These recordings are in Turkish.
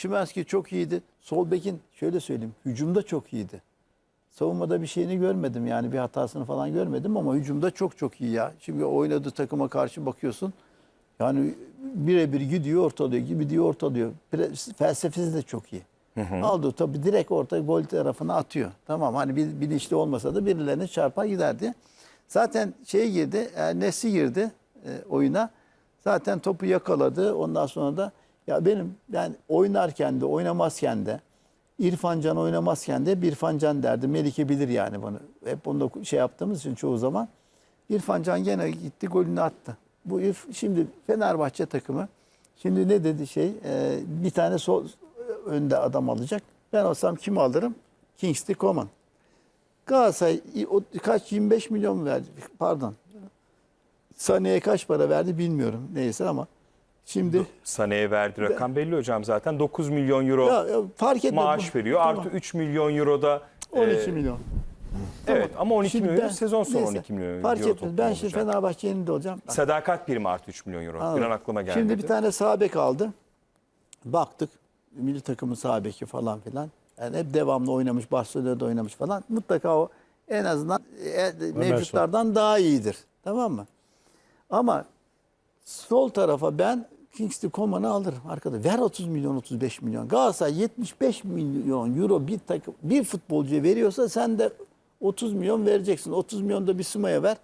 Şimanski çok iyiydi. Sol bekin şöyle söyleyeyim hücumda çok iyiydi. Savunmada bir şeyini görmedim yani bir hatasını falan görmedim ama hücumda çok çok iyi ya. Şimdi oynadığı takıma karşı bakıyorsun. Yani birebir gidiyor ortalıyor, gibi diyor ortalıyor. Felsefesi de çok iyi. Aldı tabii direkt orta gol tarafına atıyor. Tamam hani bil- bilinçli olmasa da birilerine çarpar giderdi. Zaten şey girdi, e, Nesli girdi e, oyuna. Zaten topu yakaladı. Ondan sonra da ya benim yani oynarken de oynamazken de İrfan Can oynamazken de bir Can derdi. Melike bilir yani bunu. Hep onu da şey yaptığımız için çoğu zaman. İrfan Can gene gitti golünü attı. Bu İrf- şimdi Fenerbahçe takımı şimdi ne dedi şey e, bir tane sol önde adam alacak. Ben olsam kimi alırım? Kingsley Coman. Galatasaray o kaç 25 milyon mu verdi? Pardon. Sané'ye kaç para verdi bilmiyorum. Neyse ama şimdi Sané'ye verdiği rakam belli hocam zaten. 9 milyon euro ya, ya fark etmez. maaş Bu- veriyor. Tamam. Artı 3 milyon euro da 12 e, milyon. Evet ama 12 Şimdi milyon euro sezon sonu neyse, 12 milyon Fark euro etmez. Ben şimdi. Fenerbahçe'nin de olacağım. Sadakat primi artı 3 milyon euro. Bir Anladım. an aklıma geldi. Şimdi bir tane sağ bek aldı. Baktık. Milli takımın sağ beki falan filan. Yani hep devamlı oynamış. Barcelona'da oynamış falan. Mutlaka o en azından e, mevcutlardan daha iyidir. Tamam mı? Ama sol tarafa ben Kingsley Coman'ı alırım arkada. Ver 30 milyon 35 milyon. Galatasaray 75 milyon euro bir takım bir futbolcuya veriyorsa sen de 30 milyon vereceksin. 30 milyon da bir Suma'ya ver.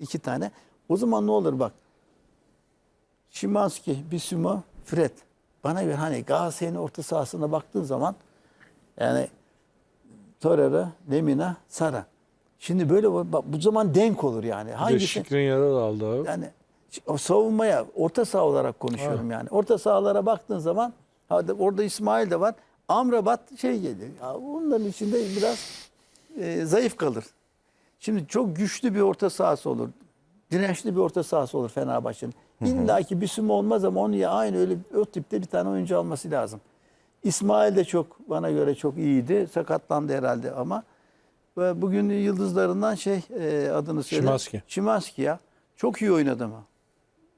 iki tane. O zaman ne olur bak. Şimanski, Bisuma, Fred. Bana göre hani Galatasaray'ın orta sahasına baktığın zaman yani Torreira, Lemina, Sara. Şimdi böyle bak, bu zaman denk olur yani. Hangisi? Şikrin da aldı abi. Yani savunmaya orta saha olarak konuşuyorum yani. Orta sahalara baktığın zaman hadi orada İsmail de var. Amrabat şey geliyor. Ya onların içinde biraz e, zayıf kalır. Şimdi çok güçlü bir orta sahası olur. Dirençli bir orta sahası olur Fenerbahçe'nin. İlla ki bir süm olmaz ama onu ya aynı öyle o tipte bir tane oyuncu alması lazım. İsmail de çok bana göre çok iyiydi. Sakatlandı herhalde ama ve bugün yıldızlarından şey e, adını söyle. Szymański. Szymański ya. Çok iyi oynadı ama.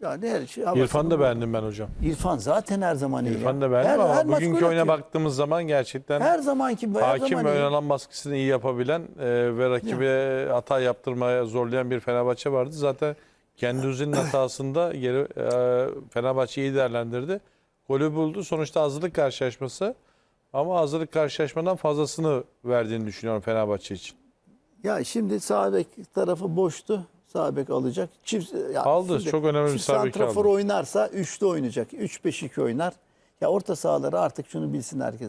Yani her şey. İrfan'ı da beğendim ben hocam. İrfan zaten her zaman iyi. İrfan'ı ya. da beğendim Her- ama her bugünkü oyuna atıyor. baktığımız zaman gerçekten Her zamanki her hakim zaman iyi. oynanan baskısını iyi yapabilen e, ve rakibe hata yaptırmaya zorlayan bir Fenerbahçe vardı. Zaten kendi üzerinin hatasında geri e, Fenerbahçe iyi değerlendirdi. Golü buldu. Sonuçta hazırlık karşılaşması ama hazırlık karşılaşmadan fazlasını verdiğini düşünüyorum Fenerbahçe için. Ya şimdi sağ bek tarafı boştu. Sağ bek alacak. Çift ya Aldı, şimdi çok önemli bir sağ bek aldı. oynarsa üçlü oynayacak. 3-5-2 oynar. Ya orta sahaları artık şunu bilsin herkes.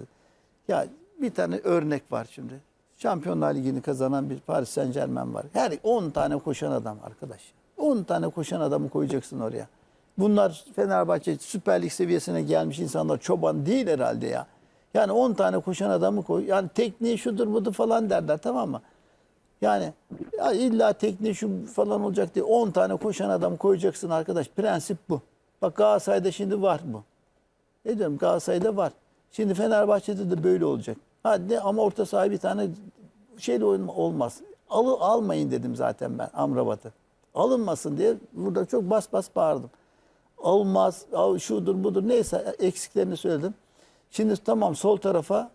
Ya bir tane örnek var şimdi. Şampiyonlar Ligi'ni kazanan bir Paris Saint Germain var. Her 10 tane koşan adam arkadaş. 10 tane koşan adamı koyacaksın oraya. Bunlar Fenerbahçe Süper Lig seviyesine gelmiş insanlar çoban değil herhalde ya. Yani 10 tane koşan adamı koy. Yani tekniği şudur budur falan derler tamam mı? Yani ya illa tekniği şu falan olacak diye 10 tane koşan adam koyacaksın arkadaş. Prensip bu. Bak Galatasaray'da şimdi var bu. Ne diyorum Galatasaray'da var. Şimdi Fenerbahçe'de de böyle olacak. Hadi ama orta saha bir tane şeyle olmaz. Alı, almayın dedim zaten ben Amrabat'ı. Alınmasın diye burada çok bas bas bağırdım. Olmaz, al şudur budur neyse eksiklerini söyledim. Şimdi tamam sol tarafa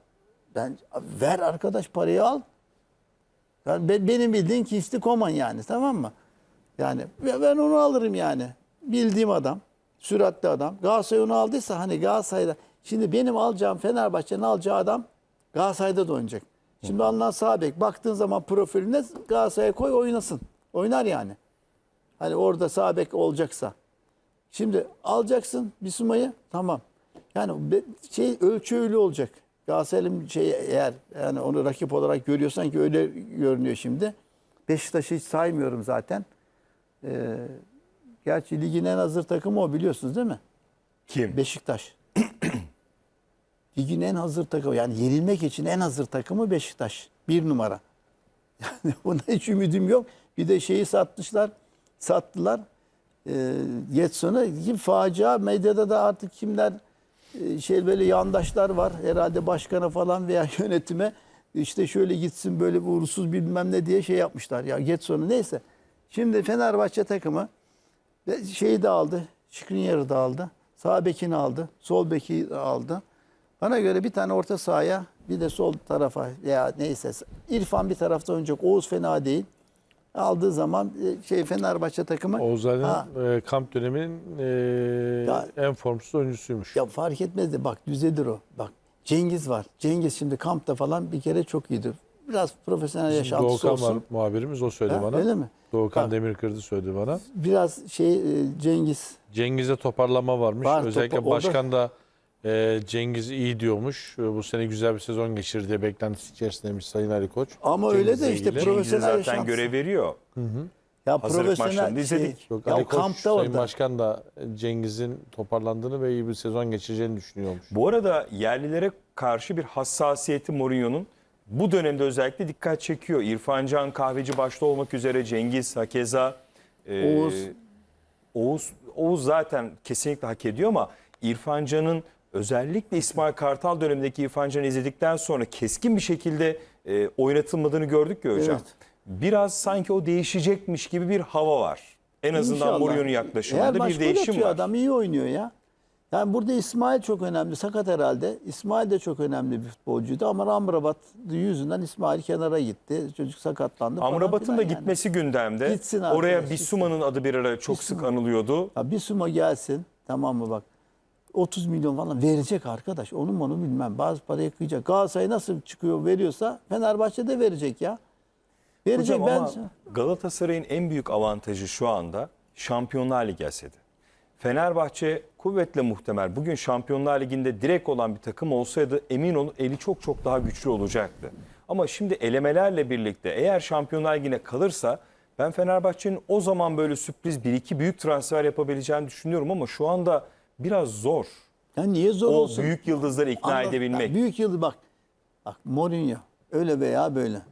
ben ver arkadaş parayı al. Yani be- benim bildiğim Kingsley Coman yani tamam mı? Yani ben onu alırım yani. Bildiğim adam, süratli adam. Galatasaray onu aldıysa hani Galatasaray'da şimdi benim alacağım Fenerbahçe'nin alacağı adam Galatasaray'da da oynayacak. Şimdi alınan sağ bek baktığın zaman profiline Galatasaray'a koy oynasın. Oynar yani. Hani orada sağ bek olacaksa. Şimdi alacaksın Bisuma'yı tamam. Yani şey ölçü öyle olacak. Galatasaray'ın şey eğer yani onu rakip olarak görüyorsan ki öyle görünüyor şimdi. Beşiktaş'ı hiç saymıyorum zaten. Ee, gerçi ligin en hazır takımı o biliyorsunuz değil mi? Kim? Beşiktaş. Ligin en hazır takımı yani yenilmek için en hazır takımı Beşiktaş. Bir numara. Yani buna hiç ümidim yok. Bir de şeyi satmışlar. Sattılar. Ee, Getson'u. Kim facia medyada da artık kimler e, şey böyle yandaşlar var. Herhalde başkana falan veya yönetime işte şöyle gitsin böyle bir uğursuz bilmem ne diye şey yapmışlar. Ya Getson'u neyse. Şimdi Fenerbahçe takımı şeyi de aldı. Skriniar'ı da aldı. Sağ bekini aldı. Sol beki aldı. Bana göre bir tane orta sahaya bir de sol tarafa ya neyse İrfan bir tarafta oynayacak. Oğuz fena değil. Aldığı zaman e, şey Fenerbahçe takımı Oğuz Ha. e, kamp döneminin e, Ya- en formsuz oyuncusuymuş. ya fark etmez de bak düzedir o. Bak Cengiz var. Cengiz şimdi kampta falan bir kere çok iyiydi. Biraz profesyonel yaşantısı Doğukan olsun. var muhabirimiz o söyledi Ha, bana. öyle mi? Doğukan Bak. Demirkırdı söyledi bana. Biraz şey e, Cengiz Cengiz'e toparlama varmış. Var, Özellikle topa- başkan da e, Cengiz iyi diyormuş. E, Bu sene güzel bir sezon geçirir diye beklentisi içerisindeymiş Sayın Ali Koç. ama öyle Cengiz'le de işte ilgili. Cengiz'e profesyonel zaten yaşantısı. görev veriyor. Ya Hazırlık profesyonel maçlarında şey, izledik. Yok, ya Ali o Koç, kampta Sayın orada. Başkan da Cengiz'in toparlandığını ve iyi bir sezon geçireceğini düşünüyormuş. Bu arada yerlilere karşı bir hassasiyeti Mourinho'nun bu dönemde özellikle dikkat çekiyor. İrfan Can Kahveci başta olmak üzere Cengiz Hakeza e, Oğuz. Oğuz Oğuz zaten kesinlikle hak ediyor ama İrfan Can'ın özellikle İsmail Kartal dönemindeki İrfan izledikten sonra keskin bir şekilde e, oynatılmadığını gördük ya hocam. Evet. Biraz sanki o değişecekmiş gibi bir hava var. En azından. Mourinho'nun yaklaşımında bir değişim var. Adam iyi oynuyor ya. Yani burada İsmail çok önemli. Sakat herhalde. İsmail de çok önemli bir futbolcuydu ama Amrabat yüzünden İsmail kenara gitti. Çocuk sakatlandı Amrabat'ın da yani. gitmesi gündemde. Gitsin Oraya arkadaş, Bissuma'nın adı bir ara çok sık anılıyordu. Ya bir suma gelsin tamam mı bak. 30 milyon falan verecek arkadaş. Onun mu onu bilmem. Bazı parayı kıyacak. Galatasaray nasıl çıkıyor veriyorsa Fenerbahçe de verecek ya. Verecek Hocam ben ama Galatasaray'ın en büyük avantajı şu anda Şampiyonlar Ligi esedi. Fenerbahçe kuvvetle muhtemel bugün Şampiyonlar Ligi'nde direkt olan bir takım olsaydı emin olun eli çok çok daha güçlü olacaktı. Ama şimdi elemelerle birlikte eğer Şampiyonlar Ligi'ne kalırsa ben Fenerbahçe'nin o zaman böyle sürpriz bir iki büyük transfer yapabileceğini düşünüyorum ama şu anda biraz zor. ya niye zor O olsun? büyük yıldızları ikna Anlat- edebilmek. Ya büyük yıldız bak. Bak Mourinho öyle veya böyle.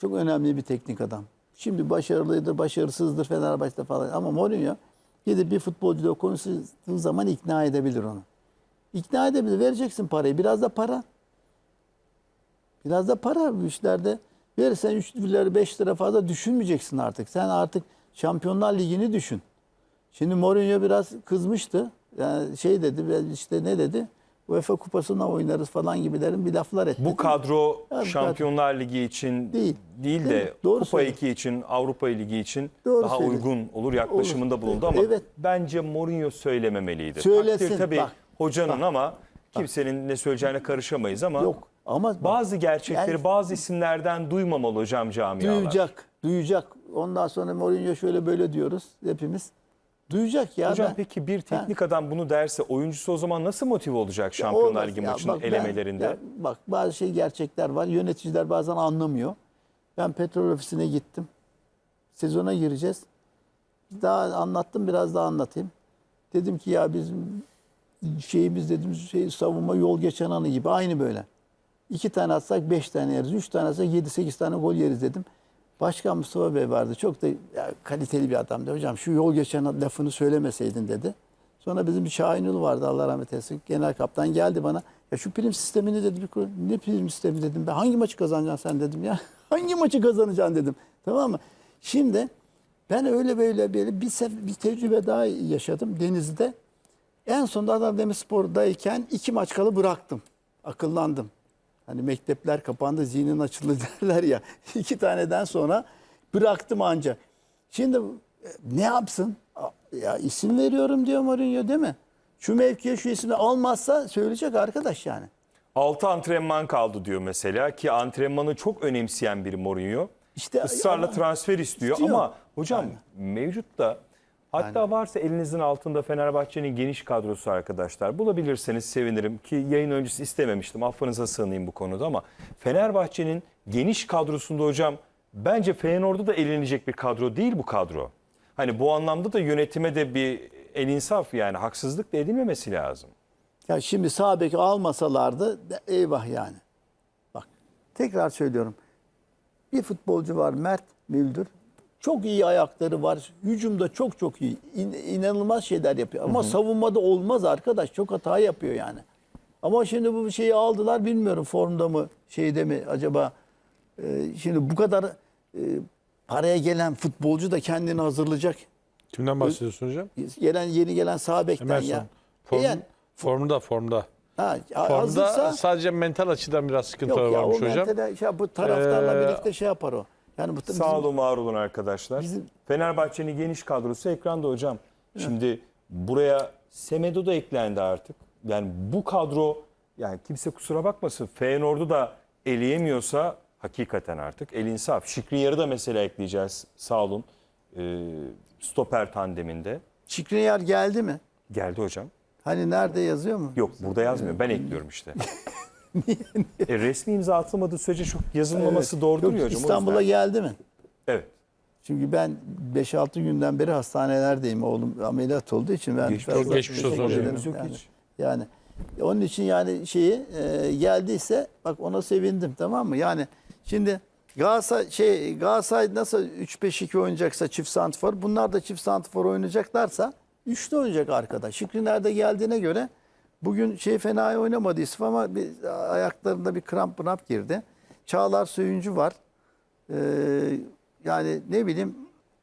Çok önemli bir teknik adam. Şimdi başarılıydır, başarısızdır Fenerbahçe'de falan. Ama Mourinho gidip bir futbolcuyla konuştuğu zaman ikna edebilir onu. İkna edebilir. Vereceksin parayı. Biraz da para. Biraz da para bu işlerde. Verirsen 3 lira 5 lira fazla düşünmeyeceksin artık. Sen artık Şampiyonlar Ligi'ni düşün. Şimdi Mourinho biraz kızmıştı. Yani şey dedi işte ne dedi? UEFA kupasına oynarız falan gibilerin bir laflar etti. Bu kadro Ya, Şampiyonlar Ligi için Değil. değil, Değil de mi? Doğru Kupa söylüyor. 2 için, Avrupa Ligi için Doğru daha söylüyor. uygun olur yaklaşımında Olur. bulundu ama Evet. bence Mourinho söylememeliydi. Söylesin, Takdir tabii bak. hocanın ama kimsenin ne söyleyeceğine karışamayız ama Yok ama bak, bazı gerçekleri Yani- bazı isimlerden duymamalı hocam camialar. duyacak, duyacak. Ondan sonra Mourinho şöyle böyle diyoruz hepimiz. Duyacak ya. Hocam ben- peki bir teknik adam bunu derse oyuncusu o zaman nasıl motive olacak Şampiyonlar. Ligi maçının bak ben- elemelerinde? ya bak bazı şey gerçekler var. Yöneticiler bazen anlamıyor. Ben petrol ofisine gittim. Sezona gireceğiz. Daha anlattım biraz daha anlatayım. Dedim ki ya bizim şeyimiz dedim şey savunma yol geçen anı gibi aynı böyle. İki tane atsak beş tane yeriz. Üç tane atsak yedi sekiz tane gol yeriz dedim. Başkan Mustafa Bey vardı. Çok da ya, kaliteli bir adamdı. Hocam şu yol geçen lafını söylemeseydin dedi. Sonra bizim bir Şahinul vardı Allah rahmet eylesin. Genel kaptan geldi bana. Ya şu prim sistemini dedi. Bir, ne prim sistemi dedim. Ben hangi maçı kazanacaksın sen dedim ya. hangi maçı kazanacaksın dedim. Tamam mı? Şimdi ben öyle böyle böyle bir, bir tecrübe daha yaşadım Denizli'de. En sonunda Adana Demirspor'dayken iki maç kalı bıraktım. Akıllandım. Hani mektepler kapandı, zihnin açıldı derler ya. İki taneden sonra bıraktım anca. Şimdi e, ne yapsın? Ya isim veriyorum diyor Mourinho değil mi? Şu mevkiye şu ismi almazsa söyleyecek arkadaş yani. 6 antrenman kaldı diyor mesela ki antrenmanı çok önemseyen bir Mourinho. İşte Israrla ama- transfer istiyor, İstiyor. ama hocam mevcut da hatta varsa elinizin altında Fenerbahçe'nin geniş kadrosu arkadaşlar bulabilirseniz sevinirim ki yayın öncesi istememiştim affınıza sığınayım bu konuda ama Fenerbahçe'nin geniş kadrosunda hocam bence Feyenoord'da da elenecek bir kadro değil bu kadro. Hani bu anlamda da yönetime de bir el insaf yani haksızlık da edilmemesi lazım. Ya şimdi sağ beki almasalardı eyvah yani. Bak tekrar söylüyorum. Bir futbolcu var Mert Müldür. Çok iyi ayakları var. Hücumda çok çok iyi. İn- inanılmaz şeyler yapıyor. Ama savunmada olmaz arkadaş. Çok hata yapıyor yani. Ama şimdi bu şeyi aldılar bilmiyorum formda mı şeyde mi acaba. Ee, şimdi bu kadar e, paraya gelen futbolcu da kendini hazırlayacak. Kimden bahsediyorsun hocam? Gelen yeni gelen sağ bekten Emerson. ya. Form, Yani formda formda. Ha, Formda hazırsa sadece mental açıdan biraz sıkıntılar yok ya o varmış hocam. mentale şey, bu taraftarla Ee, birlikte şey yapar o. Yani bu bizim- Sağ olun, var olun arkadaşlar. Bizim- Fenerbahçe'nin geniş kadrosu ekranda hocam. Şimdi buraya Semedo da eklendi artık. Yani bu kadro yani kimse kusura bakmasın. Feyenoord'u da eleyemiyorsa hakikaten artık el insaf. Şikriyar'ı da mesela ekleyeceğiz. Sağ olun. Ee, stoper tandeminde. Şikriyar geldi mi? Geldi hocam. Hani nerede yazıyor mu? Yok burada yazmıyor. Ben ekliyorum işte. e, resmi imza atılmadığı sürece çok yazılmaması doğru Yok, duruyor hocam. İstanbul'a yüzden. geldi mi? Evet. Çünkü ben 5-6 günden beri hastanelerdeyim. Oğlum ameliyat olduğu için ben Geçmiş olsun. Geçmiş olsun hocam. Yani, hiç. yani onun için yani şeyi e, geldiyse bak ona sevindim tamam mı? Yani şimdi Galatasaray şey Galatasaray nasıl 3-5-2 oynayacaksa çift santifor bunlar da çift santifor oynayacaklarsa üçlü oynayacak arkada. Şükrü nerede geldiğine göre bugün şey fena oynamadı Yusuf ama bir, ayaklarında bir kramp mramp girdi. Çağlar Söyüncü var. Ee, yani ne bileyim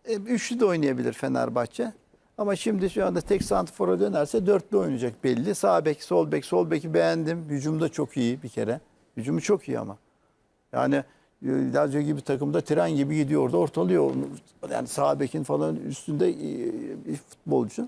e, üçlü de oynayabilir Fenerbahçe. Ama şimdi şu anda tek santifora dönerse dörtlü oynayacak belli. Sağ bek, sol bek, sol beki beğendim. Hücumda çok iyi bir kere. Hücumu çok iyi ama. Yani e, Lazio gibi takımda tren gibi gidiyor orada ortalıyor. Yani sağ bekin falan üstünde e, bir futbolcu.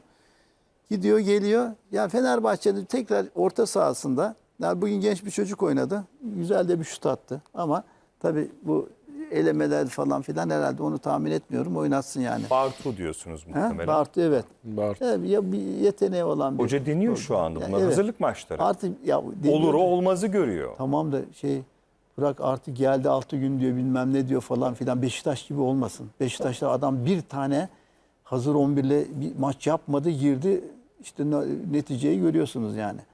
Gidiyor geliyor. Yani Fenerbahçe'de tekrar orta sahasında yani bugün genç bir çocuk oynadı. Güzel de bir şut attı. Ama tabii bu elemeler falan filan herhalde onu tahmin etmiyorum. Oynatsın yani. Bartu diyorsunuz Ha? muhtemelen. Bartu evet. Bartu. evet. Ya bir yeteneği olan bir. Hoca deniyor şu anda. Bunlar Evet. hazırlık maçları. Artık ya Olur o olmazı görüyor. Tamam da şey bırak artık geldi 6 gün diyor bilmem ne diyor falan filan. Beşiktaş gibi olmasın. Beşiktaş'ta adam bir tane hazır 11'le bir maç yapmadı girdi. İşte ne- neticeyi görüyorsunuz yani.